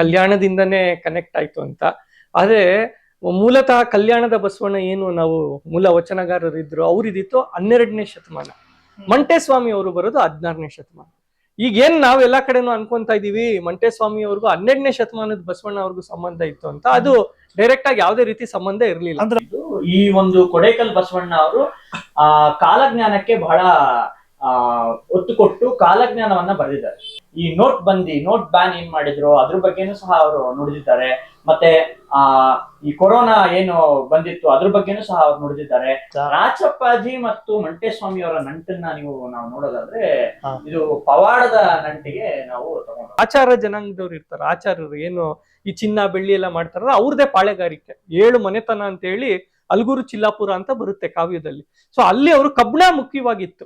ಕಲ್ಯಾಣದಿಂದನೇ connect ಆಯ್ತು ಅಂತ. ಆದ್ರೆ ಮೂಲತಃ ಕಲ್ಯಾಣದ ಬಸವಣ್ಣ ಏನು ನಾವು ಮೂಲ ವಚನಗಾರರಿದ್ರು ಅವ್ರಿದಿತ್ತು ಹನ್ನೆರಡನೇ ಶತಮಾನ. ಮಂಟೇಸ್ವಾಮಿ ಅವರು ಬರೋದು ಹದಿನಾರನೇ ಶತಮಾನ. ಈಗ ಏನ್ ನಾವ್ ಎಲ್ಲಾ ಕಡೆನೂ ಅನ್ಕೊಂತಾ ಇದೀವಿ ಮಂಟೇಸ್ವಾಮಿ ಅವ್ರಿಗೂ ಹನ್ನೆರಡನೇ ಶತಮಾನದ ಬಸವಣ್ಣ ಅವ್ರಿಗೂ ಸಂಬಂಧ ಇತ್ತು ಅಂತ. ಅದು ಡೈರೆಕ್ಟ್ ಆಗಿ ಯಾವುದೇ ರೀತಿ ಸಂಬಂಧ ಇರಲಿಲ್ಲ. ಅಂದ್ರೆ ಈ ಒಂದು ಕೊಡೇಕಲ್ ಬಸವಣ್ಣ ಅವರು ಆ ಕಾಲಜ್ಞಾನಕ್ಕೆ ಬಹಳ ಆ ಒತ್ತು ಕೊಟ್ಟು ಕಾಲಜ್ಞಾನವನ್ನ ಬರೆದಿದ್ದಾರೆ. ಈ ನೋಟ್ ಬಂದಿ ನೋಟ್ ಬ್ಯಾನ್ ಏನ್ ಮಾಡಿದ್ರು ಅದ್ರ ಬಗ್ಗೆನೂ ಸಹ ಅವರು ನುಡಿದಿದ್ದಾರೆ. ಮತ್ತೆ ಆ ಈ ಕೊರೋನಾ ಏನು ಬಂದಿತ್ತು ಅದ್ರ ಬಗ್ಗೆನೂ ಸಹ ಅವ್ರು ನುಡಿದಿದ್ದಾರೆ. ರಾಚಪ್ಪಾಜಿ ಮತ್ತು ಮಂಟೇಸ್ವಾಮಿ ಅವರ ನಂಟನ್ನ ನೀವು ನಾವು ನೋಡೋದಾದ್ರೆ ಇದು ಪವಾಡದ ನಂಟಿಗೆ ನಾವು ತಗೊಂಡು ಆಚಾರ ಜನಾಂಗದವ್ರು ಇರ್ತಾರೆ ಆಚಾರ್ಯರು ಏನು ಈ ಚಿನ್ನ ಬೆಳ್ಳಿ ಎಲ್ಲ ಮಾಡ್ತಾರಲ್ಲ ಅವ್ರದೇ ಪಾಳೆಗಾರಿಕೆ. ಏಳು ಮನೆತನ ಅಂತ ಹೇಳಿ ಅಲ್ಗೂರು ಚಿಲ್ಲಾಪುರ ಅಂತ ಬರುತ್ತೆ ಕಾವ್ಯದಲ್ಲಿ. ಸೊ ಅಲ್ಲಿ ಅವರು ಕಬ್ಬಣ ಮುಖ್ಯವಾಗಿತ್ತು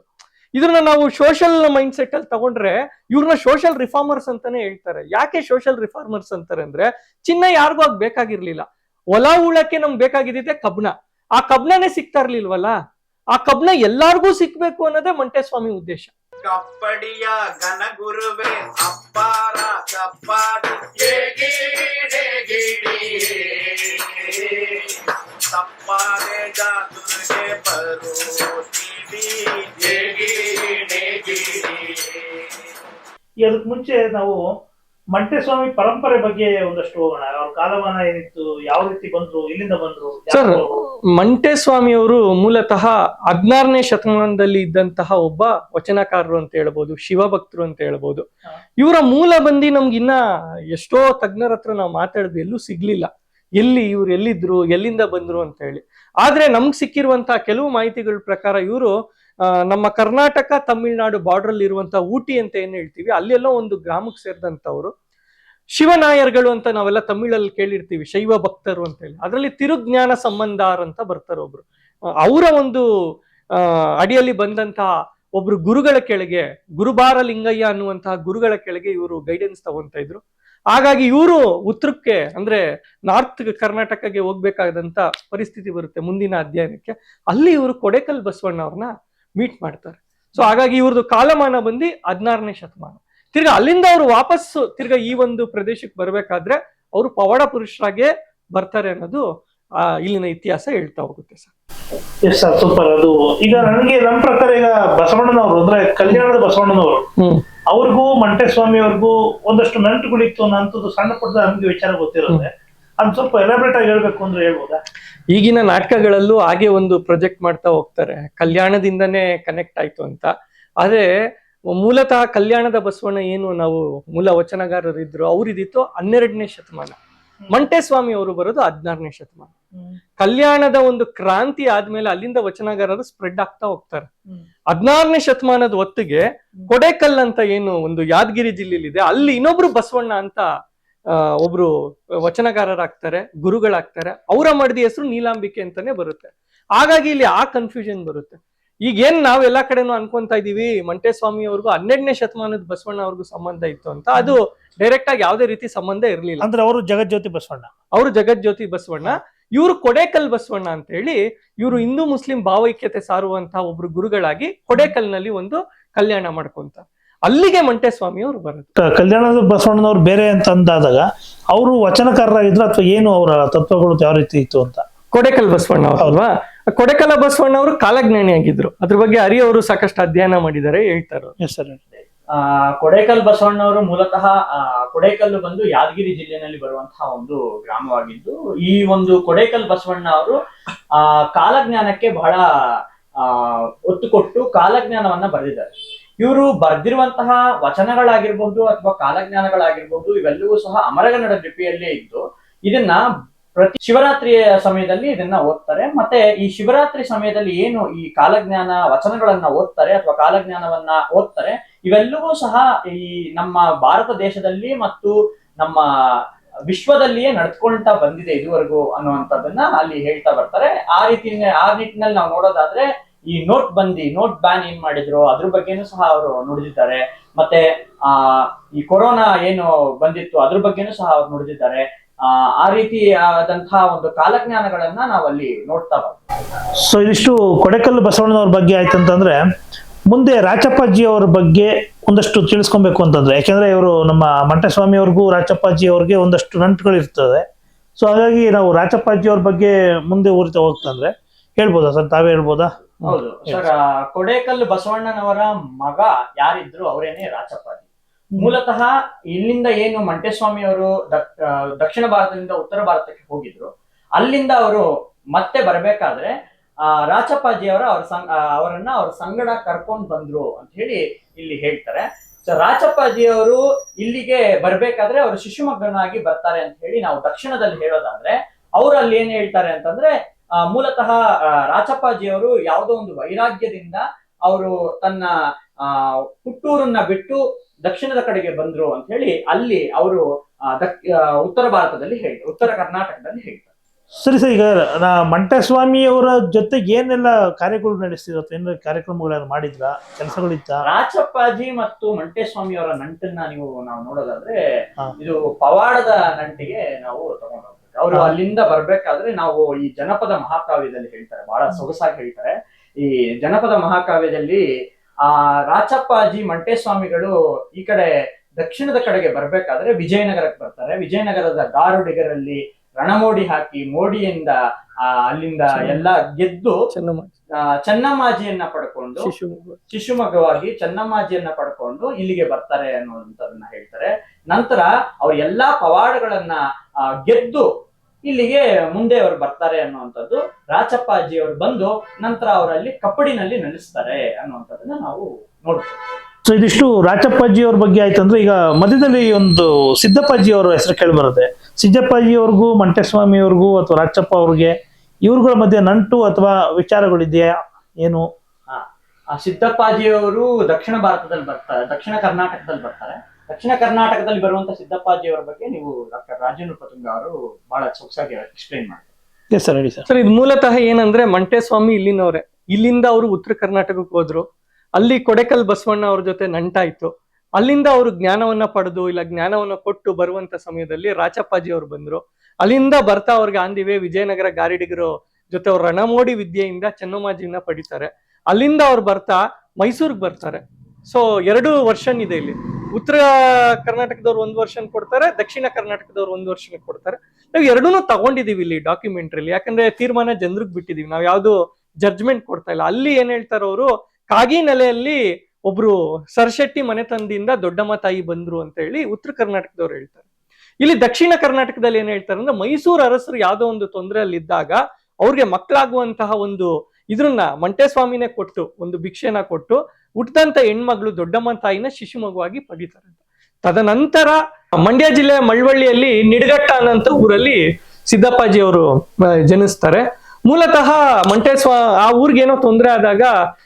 ಇದನ್ನ ನಾವು ಸೋಷಲ್ ಮೈಂಡ್ ಸೆಟ್ ಅಲ್ಲಿ ತಗೊಂಡ್ರೆ ಇವ್ರನ್ನ ಸೋಷಲ್ ರಿಫಾರ್ಮರ್ಸ್ ಅಂತಾನೆ ಹೇಳ್ತಾರೆ. ಯಾಕೆ ಸೋಷಲ್ ರಿಫಾರ್ಮರ್ಸ್ ಅಂತಾರೆ ಅಂದ್ರೆ ಚಿನ್ನ ಯಾರಿಗೂ ಆಗ ಬೇಕಾಗಿರ್ಲಿಲ್ಲ. ಹೊಲ ಉಳಕ್ಕೆ ನಮ್ಗೆ ಬೇಕಾಗಿದ್ದಿದೆ ಕಬ್ಣ ಆ ಕಬ್ಣನೇ ಸಿಗ್ತಾ ಇರ್ಲಿಲ್ವಲ್ಲ? ಆ ಕಬ್ಣ ಎಲ್ಲಾರ್ಗೂ ಸಿಕ್ಬೇಕು ಅನ್ನೋದೇ ಮಂಟೇಸ್ವಾಮಿ ಉದ್ದೇಶ. ಕಪ್ಪಡಿಯ ಘನಗುರುವೆ, ಅಪ್ಪಾರ ಬರುತ್ತೀವಿ ಅದಕ್ಕೆ ಮುಂಚೆ ನಾವು ಮಂಟೇಸ್ವಾಮಿ ಪರಂಪರೆ ಬಗ್ಗೆ ಒಂದಷ್ಟು ಹೋಗೋಣ ಅವ್ರ ಕಾಲಮಾನ ಏನಿತ್ತು ಯಾವ ರೀತಿ ಬಂದ್ರು ಇಲ್ಲಿಂದ ಬಂದ್ರು ಸರ್ ಯಾಕೆ ಬಂದ್ರು? ಮಂಟೇಸ್ವಾಮಿ ಅವರು ಮೂಲತಃ ಹದಿನಾರನೇ ಶತಮಾನದಲ್ಲಿ ಇದ್ದಂತಹ ಒಬ್ಬ ವಚನಕಾರರು ಅಂತ ಹೇಳ್ಬೋದು ಶಿವಭಕ್ತರು ಅಂತ ಹೇಳ್ಬೋದು. ಇವರ ಮೂಲ ಬಂದಿ ನಮ್ಗಿನ್ನ ಎಷ್ಟೋ ತಜ್ಞರ ಹತ್ರ ನಾವು ಮಾತಾಡಿದ್ವಿ ಎಲ್ಲೂ ಸಿಗ್ಲಿಲ್ಲ ಎಲ್ಲಿ ಇವ್ರು ಎಲ್ಲಿದ್ರು ಎಲ್ಲಿಂದ ಬಂದ್ರು ಅಂತ ಹೇಳಿ ಆದ್ರೆ ನಮ್ಗೆ ಸಿಕ್ಕಿರುವಂತಹ ಕೆಲವು ಮಾಹಿತಿಗಳ ಪ್ರಕಾರ ಇವರು ನಮ್ಮ ಕರ್ನಾಟಕ, ತಮಿಳುನಾಡು ಬಾರ್ಡರ್ ಅಲ್ಲಿ ಇರುವಂತಹ ಊಟಿ ಅಂತ ಏನ್ ಹೇಳ್ತೀವಿ, ಅಲ್ಲೆಲ್ಲ ಒಂದು ಗ್ರಾಮಕ್ಕೆ ಸೇರಿದಂಥವ್ರು, ಶಿವನಾಯರ್ಗಳು ಅಂತ ನಾವೆಲ್ಲ ತಮಿಳಲ್ಲಿ ಕೇಳಿರ್ತೀವಿ, ಶೈವ ಭಕ್ತರು ಅಂತ ಹೇಳಿ. ಅದರಲ್ಲಿ ತಿರುಜ್ಞಾನ ಸಂಬಂಧಾರ್ ಅಂತ ಬರ್ತಾರೆ ಒಬ್ರು. ಅವರ ಒಂದು ಅಡಿಯಲ್ಲಿ ಬಂದಂತಹ ಒಬ್ರು ಗುರುಗಳ ಕೆಳಗೆ, ಗುರುಬಾರ ಲಿಂಗಯ್ಯ ಅನ್ನುವಂತಹ ಗುರುಗಳ ಕೆಳಗೆ ಇವರು ಗೈಡೆನ್ಸ್ ತಗೊಂತ ಇದ್ರು. ಹಾಗಾಗಿ ಇವರು ಉತ್ತರಕ್ಕೆ, ಅಂದ್ರೆ ನಾರ್ತ್ ಕರ್ನಾಟಕಕ್ಕೆ ಹೋಗ್ಬೇಕಾದಂತ ಪರಿಸ್ಥಿತಿ ಬರುತ್ತೆ ಮುಂದಿನ ಅಧ್ಯಯನಕ್ಕೆ. ಅಲ್ಲಿ ಇವರು ಕೊಡೆಕಲ್ ಬಸವಣ್ಣ ಅವ್ರನ್ನ ಮೀಟ್ ಮಾಡ್ತಾರೆ. ಸೊ ಹಾಗಾಗಿ ಇವ್ರದ್ದು ಕಾಲಮಾನ ಬಂದು ಹದಿನಾರನೇ ಶತಮಾನ. ತಿರ್ಗ ಅಲ್ಲಿಂದ ಅವರು ವಾಪಸ್ಸು ತಿರ್ಗಾ ಈ ಒಂದು ಪ್ರದೇಶಕ್ಕೆ ಬರಬೇಕಾದ್ರೆ ಅವರು ಪವಾಡ ಪುರುಷರಾಗೆ ಬರ್ತಾರೆ ಅನ್ನೋದು ಇಲ್ಲಿನ ಇತಿಹಾಸ ಹೇಳ್ತಾ ಹೋಗುತ್ತೆ ಸರ್. ಎಸ್ ಸರ್ ಸೂಪರ್ ಅದು ಈಗ ನನಗೆ ನಮ್ಮ ಪ್ರಕಾರ ಈಗ ಬಸವಣ್ಣನವರು ಅಂದ್ರೆ ಕಲ್ಯಾಣದ ಬಸವಣ್ಣನವರು. ಅವ್ರಿಗೂ ಅವ್ರಿಗೂ ಮಂಟೇಸ್ವಾಮಿ ಅವ್ರಿಗೂ ಒಂದಷ್ಟು ನಂಟುಗಳಿತ್ತು ಅನ್ನೋಂಥದ್ದು ಸಣ್ಣ ಪುಟ್ಟದ ನಮ್ಗೆ ವಿಚಾರ ಗೊತ್ತಿರುತ್ತೆ. ಅದ್ ಸ್ವಲ್ಪ ಎಲಾಬ್ರೇಟ್ ಆಗಿ ಹೇಳ್ಬೇಕು ಅಂದ್ರೆ ಹೇಳ್ಬೋದಾ? ಈಗಿನ ನಾಟಕಗಳಲ್ಲೂ ಹಾಗೆ ಒಂದು ಪ್ರೊಜೆಕ್ಟ್ ಮಾಡ್ತಾ ಹೋಗ್ತಾರೆ. ಕಲ್ಯಾಣದಿಂದನೇ ಕನೆಕ್ಟ್ ಆಯ್ತು ಅಂತ. ಆದ್ರೆ ಮೂಲತಃ ಕಲ್ಯಾಣದ ಬಸವಣ್ಣ ಏನು ನಾವು ಮೂಲ ವಚನಗಾರರಿದ್ರು ಅವ್ರಿದಿತ್ತು ಹನ್ನೆರಡನೇ ಶತಮಾನ. ಮಂಟೇಸ್ವಾಮಿ ಅವರು ಬರೋದು ಹದಿನಾರನೇ ಶತಮಾನ. ಕಲ್ಯಾಣದ ಒಂದು ಕ್ರಾಂತಿ ಆದ್ಮೇಲೆ ಅಲ್ಲಿಂದ ವಚನಗಾರರು ಸ್ಪ್ರೆಡ್ ಆಗ್ತಾ ಹೋಗ್ತಾರೆ. ಹದಿನಾರನೇ ಶತಮಾನದ ಹೊತ್ತಿಗೆ ಕೊಡೇಕಲ್ ಅಂತ ಏನು ಒಂದು ಯಾದಗಿರಿ ಜಿಲ್ಲೆಲಿದೆ. ಅಲ್ಲಿ ಇನ್ನೊಬ್ರು ಬಸವಣ್ಣ ಅಂತ ಒಬ್ರು ವಚನಕಾರರಾಗ್ತಾರೆ ಗುರುಗಳಾಗ್ತಾರೆ ಅವರ ಮಡದಿ ಹೆಸರು ನೀಲಾಂಬಿಕೆ ಅಂತಾನೆ ಬರುತ್ತೆ. ಹಾಗಾಗಿ ಇಲ್ಲಿ ಆ ಕನ್ಫ್ಯೂಷನ್ ಬರುತ್ತೆ. ಈಗ ಏನ್ ನಾವ್ ಎಲ್ಲಾ ಕಡೆನೂ ಅನ್ಕೊಂತ ಇದೀವಿ ಮಂಟೇಸ್ವಾಮಿ ಅವ್ರಿಗೂ ಹನ್ನೆರಡನೇ ಶತಮಾನದ ಬಸವಣ್ಣ ಅವ್ರಿಗೂ ಸಂಬಂಧ ಇತ್ತು ಅಂತ. ಅದು ಡೈರೆಕ್ಟ್ ಆಗಿ ಯಾವುದೇ ರೀತಿ ಸಂಬಂಧ ಇರಲಿಲ್ಲ. ಅಂದ್ರೆ ಅವರು ಜಗಜ್ಯೋತಿ ಬಸವಣ್ಣ. ಅವರು ಜಗಜ್ಯೋತಿ ಬಸವಣ್ಣ. ಇವರು ಕೊಡೇಕಲ್ ಬಸವಣ್ಣ ಅಂತ ಹೇಳಿ ಇವರು ಹಿಂದೂ ಮುಸ್ಲಿಂ ಭಾವೈಕ್ಯತೆ ಸಾರುವಂತಹ ಒಬ್ರು ಗುರುಗಳಾಗಿ ಕೊಡೇಕಲ್ನಲ್ಲಿ ಒಂದು ಕಲ್ಯಾಣ ಮಾಡ್ಕೊಂತ. ಅಲ್ಲಿಗೆ ಮಂಟೇಸ್ವಾಮಿ ಅವರು ಬರುತ್ತೆ ಕಲ್ಯಾಣ ಕಲ್ಯಾಣದ ಬಸವಣ್ಣನವ್ರು ಬೇರೆ ಅಂತ ಅಂದಾದಾಗ ಅವರು ವಚನಕಾರರಾಗಿದ್ರು ಅಥವಾ ಏನು ಅವರ ತತ್ವಗಳು ಯಾವ ರೀತಿ ಇತ್ತು ಅಂತ? ಕೊಡೆಕಲ್ ಬಸವಣ್ಣನವರು ಅಲ್ವಾ? ಕೊಡೆಕಲ ಬಸವಣ್ಣ ಅವರು ಕಾಲಜ್ಞಾನಿ ಆಗಿದ್ರು ಅದ್ರ ಬಗ್ಗೆ ಹರಿ ಅವರು ಸಾಕಷ್ಟು ಅಧ್ಯಯನ ಮಾಡಿದ್ದಾರೆ ಹೇಳ್ತಾರೆ? ಅವ್ರು. ಎಸ್ ಸರ್ ಆ ಕೊಡೇಕಲ್ ಬಸವಣ್ಣವರು ಮೂಲತಃ ಆ, ಕೊಡೇಕಲ್ಲು ಬಂದು ಯಾದಗಿರಿ ಜಿಲ್ಲೆಯಲ್ಲಿ ಬರುವಂತಹ ಒಂದು ಗ್ರಾಮವಾಗಿದ್ದು ಈ ಒಂದು ಕೊಡೇಕಲ್ ಬಸವಣ್ಣ ಅವರು ಆ ಕಾಲಜ್ಞಾನಕ್ಕೆ ಬಹಳ ಆ ಒತ್ತು ಕೊಟ್ಟು ಕಾಲಜ್ಞಾನವನ್ನ ಬರೆದಿದ್ದಾರೆ. ಇವರು ಬರ್ದಿರುವಂತಹ ವಚನಗಳಾಗಿರ್ಬಹುದು ಅಥವಾ ಕಾಲಜ್ಞಾನಗಳಾಗಿರ್ಬಹುದು ಇವೆಲ್ಲವೂ ಸಹ ಅಮರಗನ್ನಡ ಲಿಪಿಯಲ್ಲೇ ಇದ್ದು ಇದನ್ನ ಪ್ರತಿ ಶಿವರಾತ್ರಿಯ ಸಮಯದಲ್ಲಿ ಇದನ್ನ ಓದ್ತಾರೆ. ಮತ್ತೆ ಈ ಶಿವರಾತ್ರಿ ಸಮಯದಲ್ಲಿ ಏನು ಈ ಕಾಲಜ್ಞಾನ ವಚನಗಳನ್ನ ಓದ್ತಾರೆ ಅಥವಾ ಕಾಲಜ್ಞಾನವನ್ನ ಓದ್ತಾರೆ, ಇವೆಲ್ಲವೂ ಸಹ ಈ ನಮ್ಮ ಭಾರತ ದೇಶದಲ್ಲಿ ಮತ್ತು ನಮ್ಮ ವಿಶ್ವದಲ್ಲಿಯೇ ನಡ್ಕೊಳ್ತಾ ಬಂದಿದೆ ಇದುವರೆಗೂ ಅನ್ನುವಂಥದ್ದನ್ನ ಅಲ್ಲಿ ಹೇಳ್ತಾ ಬರ್ತಾರೆ. ಆ ರೀತಿ ಆ ನಿಟ್ಟಿನಲ್ಲಿ ನಾವು ನೋಡೋದಾದ್ರೆ ಈ ನೋಟ್ ಬಂದಿ ನೋಟ್ ಬ್ಯಾನ್ ಏನ್ ಮಾಡಿದ್ರು, ಅದ್ರ ಬಗ್ಗೆನೂ ಸಹ ಅವರು ನುಡಿದಿದ್ದಾರೆ. ಮತ್ತೆ, ಆ, ಈ ಕೊರೋನಾ ಏನು ಬಂದಿತ್ತು, ಅದ್ರ ಬಗ್ಗೆನೂ ಸಹ ಅವ್ರು ನುಡಿದಿದ್ದಾರೆ. ಆ ರೀತಿ ಆದಂತಹ ಒಂದು ಕಾಲಜ್ಞಾನಗಳನ್ನ ನಾವಲ್ಲಿ ನೋಡ್ತಾ ಸೊ ಇದಿಷ್ಟು ಕೊಡೆಕಲ್ ಬಸವಣ್ಣನವ್ರ ಬಗ್ಗೆ ಆಯ್ತಂತಂದ್ರೆ ಮುಂದೆ ರಾಚಪ್ಪಾಜಿ ಅವ್ರ ಬಗ್ಗೆ ಒಂದಷ್ಟು ತಿಳಿಸ್ಕೊಬೇಕು ಅಂತಂದ್ರೆ, ಯಾಕೆಂದ್ರೆ ಇವರು ನಮ್ಮ ಮಂಟಸ್ವಾಮಿ ಅವ್ರಿಗೂ ರಾಚಪ್ಪಾಜಿ ಅವ್ರಿಗೆ ಒಂದಷ್ಟು ನಂಟುಗಳು ಇರ್ತದೆ. ಸೊ ಹಾಗಾಗಿ ನಾವು ರಾಚಪ್ಪಾಜಿ ಅವ್ರ ಬಗ್ಗೆ ಮುಂದೆ ಊರಿತ ಹೋಗ್ತಂದ್ರೆ ಹೇಳ್ಬೋದಾ ಸರ್ ತಾವೇ ಹೇಳ್ಬೋದಾ? ಹೌದು. ಸರ್ ಆ, ಕೊಡೇಕಲ್ ಬಸವಣ್ಣನವರ ಮಗ ಯಾರಿದ್ರು ಅವರೇನೆ ರಾಚಪ್ಪಾಜಿ ಮೂಲತಃ ಇಲ್ಲಿಂದ ಏನು ಮಂಟೇಸ್ವಾಮಿ ಅವರು ದಕ್ಷಿಣ ಭಾರತದಿಂದ ಉತ್ತರ ಭಾರತಕ್ಕೆ ಹೋಗಿದ್ರು. ಅಲ್ಲಿಂದ ಅವರು ಮತ್ತೆ ಬರಬೇಕಾದ್ರೆ ಆ ರಾಚಪ್ಪಾಜಿ ಅವರ ಅವ್ರ ಸಂಗ ಅವರನ್ನ ಅವ್ರ ಸಂಗಡ ಕರ್ಕೊಂಡ್ ಬಂದ್ರು ಅಂತ ಹೇಳಿ ಇಲ್ಲಿ ಹೇಳ್ತಾರೆ. ಸೊ ರಾಚಪ್ಪಾಜಿ ಅವರು ಇಲ್ಲಿಗೆ ಬರ್ಬೇಕಾದ್ರೆ ಅವರು ಶಿಶುಮಗ್ಗನಾಗಿ ಬರ್ತಾರೆ ಅಂತ ಹೇಳಿ ನಾವು ದಕ್ಷಿಣದಲ್ಲಿ ಹೇಳೋದಾದ್ರೆ ಅವ್ರು ಅಲ್ಲಿ ಏನ್ ಹೇಳ್ತಾರೆ ಅಂತಂದ್ರೆ ಮೂಲತಃ ರಾಚಪ್ಪಾಜಿ ಅವರು ಯಾವುದೋ ಒಂದು ವೈರಾಗ್ಯದಿಂದ ಅವರು ತನ್ನ ಆ ಹುಟ್ಟೂರನ್ನ ಬಿಟ್ಟು ದಕ್ಷಿಣದ ಕಡೆಗೆ ಬಂದ್ರು ಅಂತ ಹೇಳಿ ಅಲ್ಲಿ ಅವರು ದಕ್- ಉತ್ತರ ಭಾರತದಲ್ಲಿ ಹೇಳ್ತಾರೆ ಉತ್ತರ ಕರ್ನಾಟಕದಲ್ಲಿ ಹೇಳ್ತಾರೆ ಸರಿ ಸರ್ ಈಗ ನಾ ಮಂಟಸ್ವಾಮಿ ಅವರ ಜೊತೆ ಏನೆಲ್ಲ ಕಾರ್ಯಗಳು ನಡೆಸಿದ್ರು ಅಥವಾ ಏನಾದ್ರು ಕಾರ್ಯಕ್ರಮಗಳನ್ನು ಮಾಡಿದ್ರ ಕೆಲಸಗಳಿತ್ತ? ರಾಚಪ್ಪಾಜಿ ಮತ್ತು ಮಂಟೇಸ್ವಾಮಿ ಅವರ ನಂಟನ್ನ ನೀವು ನಾವು ನೋಡೋದಾದ್ರೆ ಇದು ಪವಾಡದ ನಂಟಿಗೆ ನಾವು ತಗೊಂಡು ಹೋಗ್ಬೇಕು ಅವರು. ಅಲ್ಲಿಂದ ಬರ್ಬೇಕಾದ್ರೆ ನಾವು ಈ ಜನಪದ ಮಹಾಕಾವ್ಯದಲ್ಲಿ ಹೇಳ್ತಾರೆ ಬಹಳ ಸೊಗಸಾಗಿ ಹೇಳ್ತಾರೆ. ಈ ಜನಪದ ಮಹಾಕಾವ್ಯದಲ್ಲಿ ಆ ರಾಚಪ್ಪಾಜಿ ಮಂಟೇಸ್ವಾಮಿಗಳು ಈ ಕಡೆ ದಕ್ಷಿಣದ ಕಡೆಗೆ ಬರ್ಬೇಕಾದ್ರೆ ವಿಜಯನಗರಕ್ಕೆ ಬರ್ತಾರೆ. ವಿಜಯನಗರದ ಗಾರುಡಿಗರಲ್ಲಿ ರಣಮೋಡಿ ಹಾಕಿ ಮೋಡಿಯಿಂದ ಅಲ್ಲಿಂದ ಎಲ್ಲ ಗೆದ್ದು ಚನ್ನಮ್ಮಾಜಿಯನ್ನ ಪಡ್ಕೊಂಡು ಶಿಶು ಶಿಶುಮಗವಾಗಿ ಚೆನ್ನಮ್ಮಾಜಿಯನ್ನ ಪಡ್ಕೊಂಡು ಇಲ್ಲಿಗೆ ಬರ್ತಾರೆ ಅನ್ನೋದನ್ನ ಹೇಳ್ತಾರೆ. ನಂತರ ಅವ್ರ ಎಲ್ಲಾ ಪವಾಡಗಳನ್ನ ಆ, ಗೆದ್ದು ಇಲ್ಲಿಗೆ ಮುಂದೆ ಅವ್ರು ಬರ್ತಾರೆ ಅನ್ನುವಂಥದ್ದು ರಾಚಪ್ಪಾಜಿ ಅವರು ಬಂದು ನಂತರ ಅವರಲ್ಲಿ ಕಪ್ಪಡಿನಲ್ಲಿ ನೆಲೆಸ್ತಾರೆ ಅನ್ನುವಂಥದ್ದನ್ನ ನಾವು ನೋಡ್ತೀವಿ. ಸೊ ಇದಿಷ್ಟು ರಾಚಪ್ಪಾಜಿ ಅವ್ರ ಬಗ್ಗೆ ಆಯ್ತಂದ್ರೆ ಈಗ ಮಧ್ಯದಲ್ಲಿ ಒಂದು ಸಿದ್ದಪ್ಪಾಜಿ ಅವರ ಹೆಸರು ಕೇಳಿ ಬರುತ್ತೆ. ಸಿದ್ದಪ್ಪಾಜಿ ಅವ್ರಿಗೂ ಮಂಟೇಸ್ವಾಮಿ ಅವ್ರಿಗೂ ಅಥವಾ ರಾಚಪ್ಪ ಅವ್ರಿಗೆ ಇವ್ರುಗಳ ಮಧ್ಯೆ ನಂಟು ಅಥವಾ ವಿಚಾರಗಳಿದೆಯಾ ಏನು? ಆ ಸಿದ್ದಪ್ಪಾಜಿಯವರು ದಕ್ಷಿಣ ಭಾರತದಲ್ಲಿ ಬರ್ತಾರೆ ದಕ್ಷಿಣ ಕರ್ನಾಟಕದಲ್ಲಿ ಬರ್ತಾರೆ. ದಕ್ಷಿಣ ಕರ್ನಾಟಕದಲ್ಲಿ ಬರುವಂತ ಸಿದ್ದಪ್ಪಾಜಿ ಅವರ ಬಗ್ಗೆ ನೀವು ಡಾಕ್ಟರ್ ರಾಜೇಂದ್ರ ಪತುಂಗ ಅವರು ಬಹಳ ಸೊಗಸಾಗಿ ಎಕ್ಸ್ಪ್ಲೈನ್ ಮಾಡ್ತಾರೆ. ಎಸ್ ಸರ್ ಹೇಳಿ ಸರ್ ಸರ್ ಇದು ಮೂಲತಃ ಏನಂದ್ರೆ ಮಂಟೇಸ್ವಾಮಿ ಇಲ್ಲಿನವರೇ. ಇಲ್ಲಿಂದ ಅವರು ಉತ್ತರ ಕರ್ನಾಟಕಕ್ಕೆ ಹೋದ್ರು. ಅಲ್ಲಿ ಕೊಡೆಕಲ್ ಬಸವಣ್ಣ ಅವ್ರ ಜೊತೆ ನಂಟಾಯ್ತು. ಅಲ್ಲಿಂದ ಅವರು ಜ್ಞಾನವನ್ನ ಪಡೆದು ಇಲ್ಲ ಜ್ಞಾನವನ್ನ ಕೊಟ್ಟು ಬರುವಂತ ಸಮಯದಲ್ಲಿ ರಾಚಪ್ಪಾಜಿ ಅವರು ಬಂದ್ರು. ಅಲ್ಲಿಂದ ಬರ್ತಾ ಅವ್ರಿಗೆ ಆಂದಿವೆ, ವಿಜಯನಗರ ಗಾರಿಡಿಗರು ಜೊತೆ ಅವ್ರು ರಣಮೋಡಿ ವಿದ್ಯೆಯಿಂದ ಚೆನ್ನಮ್ಮಾಜಿನ ಪಡಿತಾರೆ. ಅಲ್ಲಿಂದ ಅವ್ರು ಬರ್ತಾ ಮೈಸೂರಿಗೆ ಬರ್ತಾರೆ. ಸೊ ಎರಡು ವರ್ಷನ್ ಇದೆ ಇಲ್ಲಿ. ಉತ್ತರ ಕರ್ನಾಟಕದವ್ರು ಒಂದು ವರ್ಷನ್ ಕೊಡ್ತಾರೆ, ದಕ್ಷಿಣ ಕರ್ನಾಟಕದವ್ರು ಒಂದು ವರ್ಷ ಕೊಡ್ತಾರೆ. ನಾವು ಎರಡೂ ತಗೊಂಡಿದೀವಿ ಇಲ್ಲಿ ಡಾಕ್ಯುಮೆಂಟ್ರಿಲಿ ಯಾಕಂದ್ರೆ ತೀರ್ಮಾನ ಜನರಿಗೆ ಬಿಟ್ಟಿದೀವಿ. ನಾವು ಯಾವ್ದು ಜಡ್ಜ್ಮೆಂಟ್ ಕೊಡ್ತಾ ಇಲ್ಲ. ಅಲ್ಲಿ ಏನ್ ಹೇಳ್ತಾರೆ ಅವರು ಕಾಗಿ ನೆಲೆಯಲ್ಲಿ ಒಬ್ರು ಸರ್ಶೆಟ್ಟಿ ಮನೆತನದಿಂದ ದೊಡ್ಡಮ್ಮ ತಾಯಿ ಬಂದ್ರು ಅಂತ ಹೇಳಿ ಉತ್ತರ ಕರ್ನಾಟಕದವ್ರು ಹೇಳ್ತಾರೆ. ಇಲ್ಲಿ ದಕ್ಷಿಣ ಕರ್ನಾಟಕದಲ್ಲಿ ಏನ್ ಹೇಳ್ತಾರೆ ಅಂದ್ರೆ ಮೈಸೂರು ಅರಸರು ಯಾವ್ದೋ ಒಂದು ತೊಂದರೆಯಲ್ಲಿ ಇದ್ದಾಗ ಅವ್ರಿಗೆ ಮಕ್ಕಳಾಗುವಂತಹ ಒಂದು ಇದ್ರನ್ನ ಮಂಟೇಸ್ವಾಮಿನೇ ಕೊಟ್ಟು, ಒಂದು ಭಿಕ್ಷೆನ ಕೊಟ್ಟು ಹುಟ್ಟದಂತ ಹೆಣ್ಮಗಳು ದೊಡ್ಡಮ್ಮ ತಾಯಿನ ಶಿಶು ಮಗುವಾಗಿ ಪಡಿತಾರೆ ತದನಂತರ ಮಂಡ್ಯ ಜಿಲ್ಲೆಯ ಮಳವಳ್ಳಿಯಲ್ಲಿ ನಿಡಗಟ್ಟ ಅನ್ನಂತ ಊರಲ್ಲಿ ಸಿದ್ದಪ್ಪಾಜಿ ಅವರು ಜನಿಸ್ತಾರೆ. ಮೂಲತಃ ಮಂಟೇಸ್ವಾ ಆ ಊರಿಗೆ ಏನೋ ತೊಂದರೆ ಆದಾಗ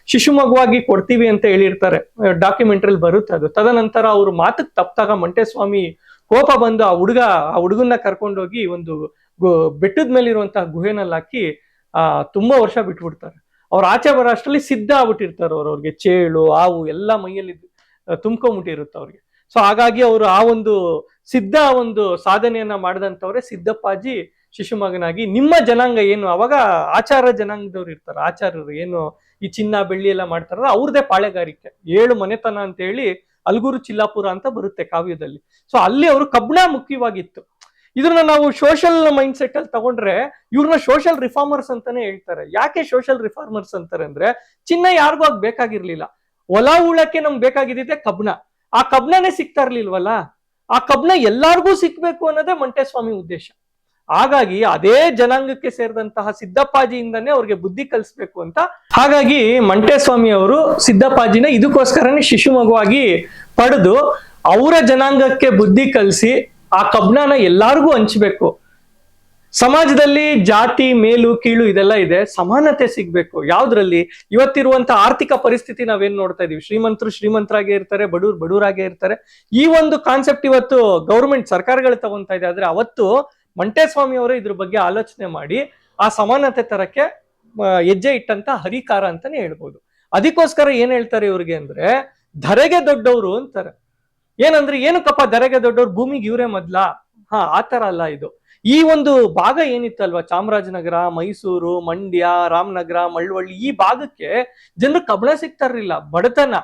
ಶಿಶು ಮಗುವಾಗಿ ಕೊಡ್ತೀವಿ ಅಂತ ಹೇಳಿರ್ತಾರೆ. ಡಾಕ್ಯುಮೆಂಟ್ರಲ್ಲಿ ಬರುತ್ತೆ ಅದು. ತದನಂತರ ಅವರು ಮಾತಕ್ಕೆ ತಪ್ಪಾಗ ಮಂಟೇಸ್ವಾಮಿ ಕೋಪ ಬಂದು ಆ ಹುಡುಗ, ಆ ಹುಡುಗನ್ನ ಕರ್ಕೊಂಡೋಗಿ ಒಂದು ಬೆಟ್ಟದ ಮೇಲಿರುವಂತಹ ಗುಹೆನಲ್ಲಿ ಹಾಕಿ, ಆ, ತುಂಬಾ ವರ್ಷ ಬಿಟ್ಬಿಡ್ತಾರೆ. ಅವ್ರ ಆಚೆ ಬರೋ ಅಷ್ಟರಲ್ಲಿ ಸಿದ್ಧ ಆಗ್ಬಿಟ್ಟಿರ್ತಾರೆ ಅವ್ರು. ಅವ್ರಿಗೆ ಚೇಳು, ಹಾವು ಎಲ್ಲ ಮೈಯಲ್ಲಿ ತುಂಬ್ಕೊಂಬಿಟ್ಟಿರುತ್ತೆ ಅವ್ರಿಗೆ. ಸೊ ಹಾಗಾಗಿ ಅವರು ಆ ಒಂದು ಸಿದ್ಧ ಒಂದು ಸಾಧನೆಯನ್ನ ಮಾಡಿದಂಥವ್ರೆ ಸಿದ್ದಪ್ಪಾಜಿ ಶಿಶು ಮಗನಾಗಿ ನಿಮ್ಮ ಜನಾಂಗ ಏನು? ಅವಾಗ ಆಚಾರ ಜನಾಂಗದವ್ರು ಇರ್ತಾರೆ, ಆಚಾರ್ಯರು ಏನು ಈ ಚಿನ್ನ, ಬೆಳ್ಳಿ ಎಲ್ಲ ಮಾಡ್ತಾರಲ್ಲ, ಅವ್ರದೇ ಪಾಳೆಗಾರಿಕೆ. ಏಳು ಮನೆತನ ಅಂತ ಹೇಳಿ ಅಲ್ಗೂರು ಚಿಲ್ಲಾಪುರ ಅಂತ ಬರುತ್ತೆ ಕಾವ್ಯದಲ್ಲಿ. ಸೊ ಅಲ್ಲಿ ಅವರು ಕಬ್ಬಣ ಮುಖ್ಯವಾಗಿತ್ತು. ಇದನ್ನ ನಾವು ಸೋಷಲ್ ಮೈಂಡ್ ಸೆಟ್ ಅಲ್ಲಿ ತಗೊಂಡ್ರೆ ಇವ್ರನ್ನ ಸೋಷಲ್ ರಿಫಾರ್ಮರ್ಸ್ ಅಂತಾನೆ ಹೇಳ್ತಾರೆ. ಯಾಕೆ ಸೋಷಲ್ ರಿಫಾರ್ಮರ್ಸ್ ಅಂತಾರೆ ಅಂದ್ರೆ ಚಿನ್ನ ಯಾರಿಗೂ ಆಗ ಬೇಕಾಗಿರ್ಲಿಲ್ಲ. ಹೊಲ ಉಳಕ್ಕೆ ನಮ್ಗೆ ಬೇಕಾಗಿದ್ದಿದೆ ಕಬ್ಣ ಆ ಕಬ್ಣನೇ ಸಿಗ್ತಾ ಇರ್ಲಿಲ್ವಲ್ಲ? ಆ ಕಬ್ಣ ಎಲ್ಲಾರ್ಗೂ ಸಿಕ್ಬೇಕು ಅನ್ನೋದೇ ಮಂಟೇಸ್ವಾಮಿ ಉದ್ದೇಶ. ಹಾಗಾಗಿ ಅದೇ ಜನಾಂಗಕ್ಕೆ ಸೇರಿದಂತಹ ಸಿದ್ದಪ್ಪಾಜಿಯಿಂದನೇ ಅವ್ರಿಗೆ ಬುದ್ಧಿ ಕಲಿಸ್ಬೇಕು ಅಂತ. ಹಾಗಾಗಿ ಮಂಟೇಸ್ವಾಮಿ ಅವರು ಸಿದ್ದಪ್ಪಾಜಿನ ಇದಕ್ಕೋಸ್ಕರನೇ ಶಿಶು ಮಗುವಾಗಿ ಪಡೆದು ಅವರ ಜನಾಂಗಕ್ಕೆ ಬುದ್ಧಿ ಕಲಿಸಿ ಆ ಕಬ್ಣನ ಎಲ್ಲಾರ್ಗೂ ಹಂಚ್ಬೇಕು. ಸಮಾಜದಲ್ಲಿ ಜಾತಿ, ಮೇಲು, ಕೀಳು ಇದೆಲ್ಲ ಇದೆ, ಸಮಾನತೆ ಸಿಗ್ಬೇಕು. ಯಾವ್ದ್ರಲ್ಲಿ? ಇವತ್ತಿರುವಂತ ಆರ್ಥಿಕ ಪರಿಸ್ಥಿತಿ ನಾವೇನ್ ನೋಡ್ತಾ ಇದೀವಿ? ಶ್ರೀಮಂತರು ಶ್ರೀಮಂತರಾಗೇ ಇರ್ತಾರೆ, ಬಡವ್ರು ಬಡೂರಾಗೇ ಇರ್ತಾರೆ. ಈ ಒಂದು ಕಾನ್ಸೆಪ್ಟ್ ಇವತ್ತು ಗೌರ್ಮೆಂಟ್ ಸರ್ಕಾರಗಳು ತಗೊಂತಾ ಇದೆ. ಆದ್ರೆ ಅವತ್ತು ಮಂಟೇಸ್ವಾಮಿ ಅವರೇ ಇದ್ರ ಬಗ್ಗೆ ಆಲೋಚನೆ ಮಾಡಿ ಆ ಸಮಾನತೆ ತರಕ್ಕೆ ಹೆಜ್ಜೆ ಇಟ್ಟಂತ ಹರಿಕಾರ ಅಂತಾನೆ ಹೇಳ್ಬೋದು. ಅದಕ್ಕೋಸ್ಕರ ಏನ್ ಹೇಳ್ತಾರೆ ಇವ್ರಿಗೆ ಅಂದ್ರೆ, ಧರೆಗೆ ದೊಡ್ಡವರು ಅಂತಾರೆ. ಏನಂದ್ರೆ, ಏನಕ್ಕಪ್ಪ ಧರೆಗೆ ದೊಡ್ಡವ್ರು, ಭೂಮಿಗೆ ಇವರೇ ಮೊದ್ಲ? ಹಾ ಆತರ ಅಲ್ಲ ಇದು. ಈ ಒಂದು ಭಾಗ ಏನಿತ್ತಲ್ವಾ, ಚಾಮರಾಜನಗರ, ಮೈಸೂರು, ಮಂಡ್ಯ, ರಾಮನಗರ, ಮಳವಳ್ಳಿ, ಈ ಭಾಗಕ್ಕೆ ಜನರು ಕಬಳ ಸಿಗ್ತಾ ಬಡತನ.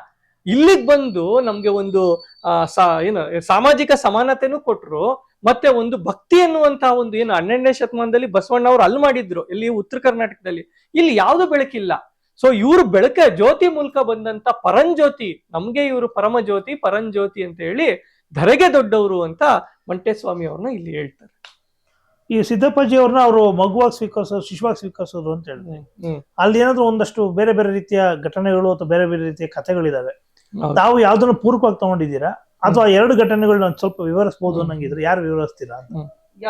ಇಲ್ಲಿಗ್ ಬಂದು ನಮ್ಗೆ ಒಂದು ಏನು, ಸಾಮಾಜಿಕ ಸಮಾನತೆನೂ ಕೊಟ್ರು ಮತ್ತೆ ಒಂದು ಭಕ್ತಿ ಎನ್ನುವಂತಹ ಒಂದು ಏನು ಹನ್ನೆರಡನೇ ಶತಮಾನದಲ್ಲಿ ಬಸವಣ್ಣ ಅವರು ಅಲ್ಲಿ ಮಾಡಿದ್ರು ಇಲ್ಲಿ ಉತ್ತರ ಕರ್ನಾಟಕದಲ್ಲಿ. ಇಲ್ಲಿ ಯಾವುದು ಬೆಳಕಿಲ್ಲ. ಸೊ ಇವರು ಬೆಳಕ ಜ್ಯೋತಿ ಮೂಲಕ ಬಂದಂತ ಪರಂಜ್ಯೋತಿ ನಮ್ಗೆ ಇವರು ಪರಮ ಜ್ಯೋತಿ ಪರಂಜ್ಯೋತಿ ಅಂತ ಹೇಳಿ ಧರೆಗೆ ದೊಡ್ಡವರು ಅಂತ ಮಂಟೇಸ್ವಾಮಿ ಅವ್ರನ್ನ ಇಲ್ಲಿ ಹೇಳ್ತಾರೆ. ಈ ಸಿದ್ದಪ್ಪಾಜಿ ಅವ್ರನ್ನ ಅವರು ಮಗುವಾಗಿ ಸ್ವೀಕರಿಸೋದು ಶಿಶುವಾಗಿ ಸ್ವೀಕರಿಸೋದು ಅಂತ ಹೇಳಿದ್ರೆ ಅಲ್ಲಿ ಏನಾದ್ರು ಒಂದಷ್ಟು ಬೇರೆ ಬೇರೆ ರೀತಿಯ ಘಟನೆಗಳು ಅಥವಾ ಬೇರೆ ಬೇರೆ ರೀತಿಯ ಕಥೆಗಳಿದಾವೆ. ತಾವು ಯಾವ್ದನ್ನ ಪೂರ್ವಕವಾಗಿ ತಗೊಂಡಿದ್ದೀರಾ? ಅಥವಾ ಎರಡು ಘಟನೆಗಳನ್ನ ಸ್ವಲ್ಪ ವಿವರಿಸಬಹುದು ಅನ್ನಂಗಿದ್ರೆ ಯಾರು ವಿವರಿಸ್ತೀರಾ ಈಗ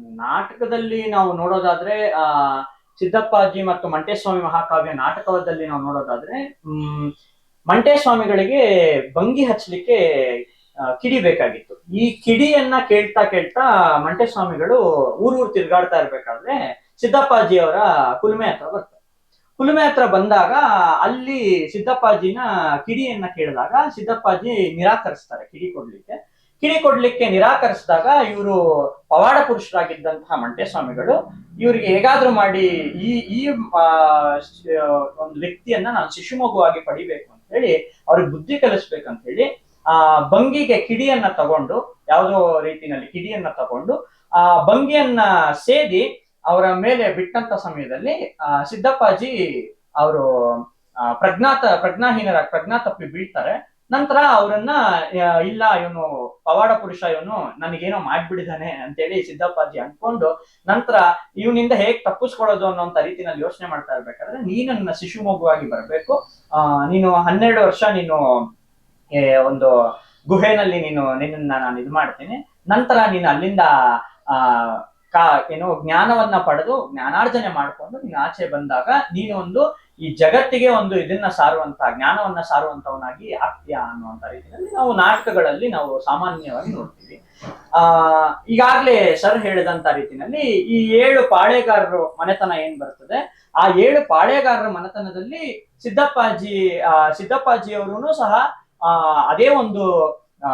ನಾಟಕದಲ್ಲಿ ನಾವು ನೋಡೋದಾದ್ರೆ, ಆ, ಸಿದ್ದಪ್ಪಾಜಿ ಮತ್ತು ಮಂಟೇಸ್ವಾಮಿ ಮಹಾಕಾವ್ಯ ನಾಟಕದಲ್ಲಿ ನಾವು ನೋಡೋದಾದ್ರೆ, ಹ್ಮ್, ಮಂಟೇಸ್ವಾಮಿಗಳಿಗೆ ಭಂಗಿ ಹಚ್ಚಲಿಕ್ಕೆ ಕಿಡಿ ಬೇಕಾಗಿತ್ತು. ಈ ಕಿಡಿಯನ್ನ ಕೇಳ್ತಾ ಕೇಳ್ತಾ ಮಂಟೇಸ್ವಾಮಿಗಳು ಊರೂರು ತಿರುಗಾಡ್ತಾ ಇರ್ಬೇಕಾದ್ರೆ ಸಿದ್ದಪ್ಪಾಜಿ ಅವರ ಕುಲುಮೆ ಹತ್ರ ಬರ್ತಾರೆ. ಕುಲುಮೆ ಹತ್ರ ಬಂದಾಗ ಅಲ್ಲಿ ಸಿದ್ದಪ್ಪಾಜಿನ ಕಿಡಿಯನ್ನ ಕೇಳಿದಾಗ ಸಿದ್ದಪ್ಪಾಜಿ ನಿರಾಕರಿಸ್ತಾರೆ ಕಿಡಿ ಕೊಡ್ಲಿಕ್ಕೆ. ಕಿಡಿ ಕೊಡ್ಲಿಕ್ಕೆ ನಿರಾಕರಿಸಿದಾಗ ಇವರು ಪವಾಡ ಪುರುಷರಾಗಿದ್ದಂತಹ ಮಂಟೇಸ್ವಾಮಿಗಳು ಇವರಿಗೆ ಹೇಗಾದ್ರೂ ಮಾಡಿ ಈ ಈ ಒಂದು ವ್ಯಕ್ತಿಯನ್ನ ನಾನು ಶಿಶುಮಗುವಾಗಿ ಪಡಿಬೇಕು ಅಂತ ಹೇಳಿ ಅವ್ರಿಗೆ ಬುದ್ಧಿ ಕಲಿಸ್ಬೇಕಂತ ಹೇಳಿ ಆ, ಬಂಗಿಗೆ ಕಿಡಿಯನ್ನ ತಗೊಂಡು, ಯಾವುದೋ ರೀತಿನಲ್ಲಿ ಕಿಡಿಯನ್ನ ತಗೊಂಡು, ಆ, ಬಂಗಿಯನ್ನ ಸೇದಿ ಅವರ ಮೇಲೆ ಬಿಟ್ಟಂತ ಸಮಯದಲ್ಲಿ ಸಿದ್ದಪ್ಪಾಜಿ ಅವರು ಪ್ರಜ್ಞಾತ ಪ್ರಜ್ಞಾಹೀನರ ಪ್ರಜ್ಞಾ ತಪ್ಪಿ ಬೀಳ್ತಾರೆ. ನಂತರ ಅವರನ್ನ ಇಲ್ಲ, ಇವನು ಪವಾಡ ಪುರುಷ, ಇವನು ನನಗೇನೋ ಮಾಡ್ಬಿಡಿದಾನೆ ಅಂತೇಳಿ ಸಿದ್ದಪ್ಪಾಜಿ ಅನ್ಕೊಂಡು ನಂತರ ಇವನಿಂದ ಹೇಗ್ ತಪ್ಪಿಸ್ಕೊಳ್ಳೋದು ಅನ್ನೋಂತ ರೀತಿನಲ್ಲಿ ಯೋಚನೆ ಮಾಡ್ತಾ ಇರ್ಬೇಕಾದ್ರೆ, ನೀನು ನನ್ನ ಶಿಶು ಮಗುವಾಗಿ ಬರಬೇಕು. ಆ, ನೀನು ಹನ್ನೆರಡು ವರ್ಷ ನೀನು ಒಂದು ಗುಹೆನಲ್ಲಿ ನೀನು ನಿನ್ನನ್ನ ನಾನು ಇದು ಮಾಡ್ತೀನಿ ನಂತರ ನೀನು ಅಲ್ಲಿಂದ, ಆ ಕಾ, ಏನು ಜ್ಞಾನವನ್ನ ಪಡೆದು ಜ್ಞಾನಾರ್ಜನೆ ಮಾಡ್ಕೊಂಡು ನೀನು ಆಚೆ ಬಂದಾಗ ನೀನು ಒಂದು ಈ ಜಗತ್ತಿಗೆ ಒಂದು ಇದನ್ನ ಸಾರುವಂತ, ಜ್ಞಾನವನ್ನ ಸಾರುವಂತವನಾಗಿ ಆಗ್ತೀಯಾ ಅನ್ನುವಂತ ರೀತಿಯಲ್ಲಿ ನಾವು ನಾಟಕಗಳಲ್ಲಿ ನಾವು ಸಾಮಾನ್ಯವಾಗಿ ನೋಡ್ತೀವಿ. ಆ, ಈಗಾಗ್ಲೇ ಸರ್ ಹೇಳಿದಂತ ರೀತಿನಲ್ಲಿ ಈ ಏಳು ಪಾಳೆಗಾರರು ಮನೆತನ ಏನ್ ಬರ್ತದೆ? ಆ ಏಳು ಪಾಳೆಗಾರರ ಮನೆತನದಲ್ಲಿ ಸಿದ್ದಪ್ಪಾಜಿ, ಆ ಸಿದ್ದಪ್ಪಾಜಿ ಅವರು ಸಹ, ಆ, ಅದೇ ಒಂದು, ಆ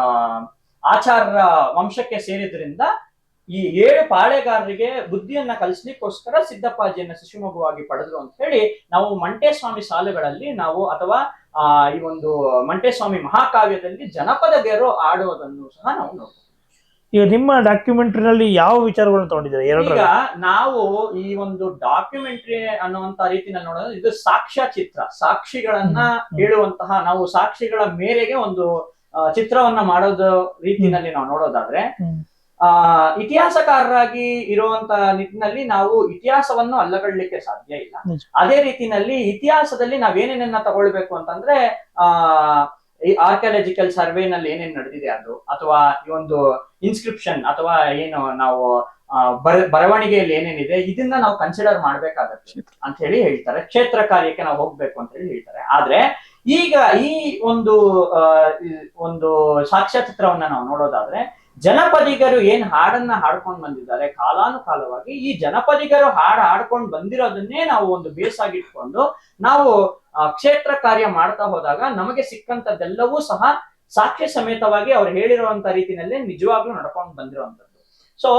ಆಚಾರ್ಯರ ವಂಶಕ್ಕೆ ಸೇರಿದ್ರಿಂದ ಈ ಏಳು ಪಾಳೆಗಾರರಿಗೆ ಬುದ್ಧಿಯನ್ನ ಕಲಿಸ್ಲಿಕ್ಕೋಸ್ಕರ ಸಿದ್ದಪ್ಪಾಜಿಯನ್ನ ಶಿಶುಮಗುವಾಗಿ ಪಡೆದ್ರು ಅಂತ ಹೇಳಿ ನಾವು ಮಂಟೇಸ್ವಾಮಿ ಸಾಲುಗಳಲ್ಲಿ ನಾವು ಅಥವಾ ಆ ಈ ಒಂದು ಮಂಟೇಸ್ವಾಮಿ ಮಹಾಕಾವ್ಯದಲ್ಲಿ ಜನಪದ ಗೆರೋ ಆಡುವುದನ್ನು ಸಹ ನಾವು ನೋಡ್ತೀವಿ ಈಗ ನಿಮ್ಮ ಡಾಕ್ಯುಮೆಂಟ್ರಿನಲ್ಲಿ ಯಾವ ವಿಚಾರಗಳನ್ನು ತಗೊಂಡಿದ್ದಾರೆ ಈಗ ನಾವು ಈ ಒಂದು ಡಾಕ್ಯುಮೆಂಟ್ರಿ ಅನ್ನುವಂತ ರೀತಿನಲ್ಲಿ ನೋಡೋದು ಇದು ಸಾಕ್ಷ್ಯ ಚಿತ್ರ ಸಾಕ್ಷಿಗಳನ್ನ. ಹೇಳುವಂತಹ ನಾವು ಸಾಕ್ಷಿಗಳ ಮೇರೆಗೆ ಒಂದು ಚಿತ್ರವನ್ನ ಮಾಡೋದು ರೀತಿನಲ್ಲಿ ನಾವು ನೋಡೋದಾದ್ರೆ. ಆ ಇತಿಹಾಸಕಾರರಾಗಿ ಇರುವಂತ ನಿಟ್ಟಿನಲ್ಲಿ ನಾವು ಇತಿಹಾಸವನ್ನು ಅಲ್ಲಗಳಲಿಕ್ಕೆ ಸಾಧ್ಯ ಇಲ್ಲ. ಅದೇ ರೀತಿನಲ್ಲಿ ಇತಿಹಾಸದಲ್ಲಿ ನಾವೇನೇನನ್ನ ತಗೊಳ್ಬೇಕು ಅಂತಂದ್ರೆ ಆ ಈ ಆರ್ಕಿಯಾಲಜಿಕಲ್ ಸರ್ವೆನಲ್ಲಿ ಏನೇನ್ ನಡೆದಿದೆ ಅದು? ಅಥವಾ ಈ ಒಂದು ಇನ್ಸ್ಕ್ರಿಪ್ಷನ್ ಅಥವಾ ಏನು ನಾವು ಬರ ಬರವಣಿಗೆಯಲ್ಲಿ ಏನೇನಿದೆ? ಇದನ್ನ ನಾವು ಕನ್ಸಿಡರ್ ಮಾಡ್ಬೇಕಾಗತ್ತೆ ಅಂತ ಹೇಳಿ ಹೇಳ್ತಾರೆ. ಕ್ಷೇತ್ರ ಕಾರ್ಯಕ್ಕೆ ನಾವು ಹೋಗ್ಬೇಕು ಅಂತ ಹೇಳಿ ಹೇಳ್ತಾರೆ. ಆದ್ರೆ ಈಗ ಈ ಒಂದು ಒಂದು ಸಾಕ್ಷ್ಯಚಿತ್ರವನ್ನ ನಾವು ನೋಡೋದಾದ್ರೆ ಜನಪದಿಗರು ಏನ್ ಹಾಡನ್ನ ಹಾಡ್ಕೊಂಡು ಬಂದಿದ್ದಾರೆ ಕಾಲಾನುಕಾಲವಾಗಿ ಈ ಜನಪದಿಗರು ಹಾಡು ಹಾಡ್ಕೊಂಡು ಬಂದಿರೋದನ್ನೇ ನಾವು ಒಂದು ಬೇಸಾಗಿಟ್ಕೊಂಡು ನಾವು ಕ್ಷೇತ್ರ ಕಾರ್ಯ ಮಾಡ್ತಾ ಹೋದಾಗ ನಮಗೆ ಸಿಕ್ಕಂತದ್ದೆಲ್ಲವೂ ಸಹ ಸಾಕ್ಷ್ಯ ಸಮೇತವಾಗಿ ಅವ್ರು ಹೇಳಿರುವಂತ ರೀತಿಯಲ್ಲೇ ನಿಜವಾಗ್ಲೂ ನಡ್ಕೊಂಡು ಬಂದಿರುವಂತದ್ದು ಸೊ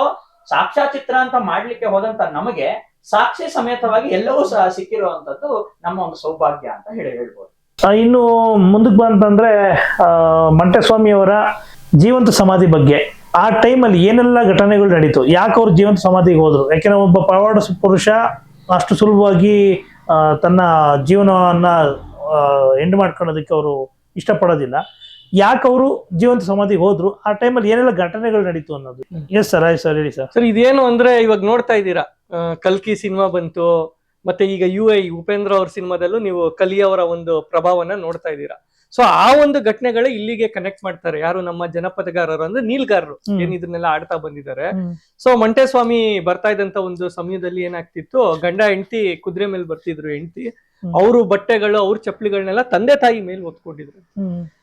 ಸಾಕ್ಷ್ಯಚಿತ್ರ ಅಂತ ಮಾಡ್ಲಿಕ್ಕೆ ಹೋದಂತ ನಮಗೆ ಸಾಕ್ಷಿ ಸಮೇತವಾಗಿ ಎಲ್ಲವೂ ಸಹ ಸಿಕ್ಕಿರುವಂತದ್ದು ನಮ್ಮ ಒಂದು ಸೌಭಾಗ್ಯ ಅಂತ ಹೇಳಿ ಹೇಳ್ಬೋದು. ಇನ್ನು ಮುಂದಕ್ಕೆ ಬಂತಂದ್ರೆ ಆ, ಮಂಟಸ್ವಾಮಿ ಅವರ ಜೀವಂತ ಸಮಾಧಿ ಬಗ್ಗೆ. ಆ ಟೈಮಲ್ಲಿ ಏನೆಲ್ಲ ಘಟನೆಗಳು ನಡೀತು? ಯಾಕೆ ಅವ್ರು ಜೀವಂತ ಸಮಾಧಿಗೆ ಹೋದ್ರು? ಯಾಕೆಂದ್ರೆ ಒಬ್ಬ ಪವಾಡ ಪುರುಷ ಅಷ್ಟು ಸುಲಭವಾಗಿ ತನ್ನ ಜೀವನವನ್ನ ಎಂಡ್ ಮಾಡ್ಕೊಳ್ಳೋದಕ್ಕೆ ಅವರು ಇಷ್ಟಪಡೋದಿಲ್ಲ. ಯಾಕೆ ಅವರು ಜೀವಂತ ಸಮಾಧಿಗೆ ಹೋದ್ರು? ಆ ಟೈಮಲ್ಲಿ ಏನೆಲ್ಲ ಘಟನೆಗಳು ನಡೀತು ಅನ್ನೋದು. ಎಸ್ ಸರ್ ಆಯ್ತು ಸರ್ ಹೇಳಿ ಸರ್ ಸರ್ ಇದೇನು ಅಂದ್ರೆ ಇವಾಗ ನೋಡ್ತಾ ಇದ್ದೀರಾ? ಕಲ್ಕಿ ಸಿನಿಮಾ ಬಂತು, ಮತ್ತೆ ಈಗ ಯು ಐ ಉಪೇಂದ್ರ ಅವ್ರ ಸಿನಿಮಾದಲ್ಲೂ ನೀವು ಕಲಿಯವರ ಒಂದು ಪ್ರಭಾವನ ನೋಡ್ತಾ ಇದ್ದೀರಾ? ಸೊ ಆ ಒಂದು ಘಟನೆಗಳು ಇಲ್ಲಿಗೆ ಕನೆಕ್ಟ್ ಮಾಡ್ತಾರೆ. ಯಾರು ನಮ್ಮ ಜನಪದಗಾರರು ಅಂದ್ರೆ ನೀಲ್ಗಾರರು. ಏನ್ ಇದನ್ನೆಲ್ಲ ಆಡ್ತಾ ಬಂದಿದ್ದಾರೆ. ಸೊ ಮಂಟೇಸ್ವಾಮಿ ಬರ್ತಾ ಇದ್ದಂತ ಒಂದು ಸಮಯದಲ್ಲಿ ಏನಾಗ್ತಿತ್ತು? ಗಂಡ ಹೆಂಡತಿ ಕುದುರೆ ಮೇಲೆ ಬರ್ತಿದ್ರು ಹೆಂಡತಿ. ಅವರು ಬಟ್ಟೆಗಳು ಅವ್ರ ಚಪ್ಪಲಿಗಳನ್ನೆಲ್ಲ ತಂದೆ ತಾಯಿ ಮೇಲೆ ಹೊತ್ಕೊಂಡಿದ್ರು. ಹ್ಮ್.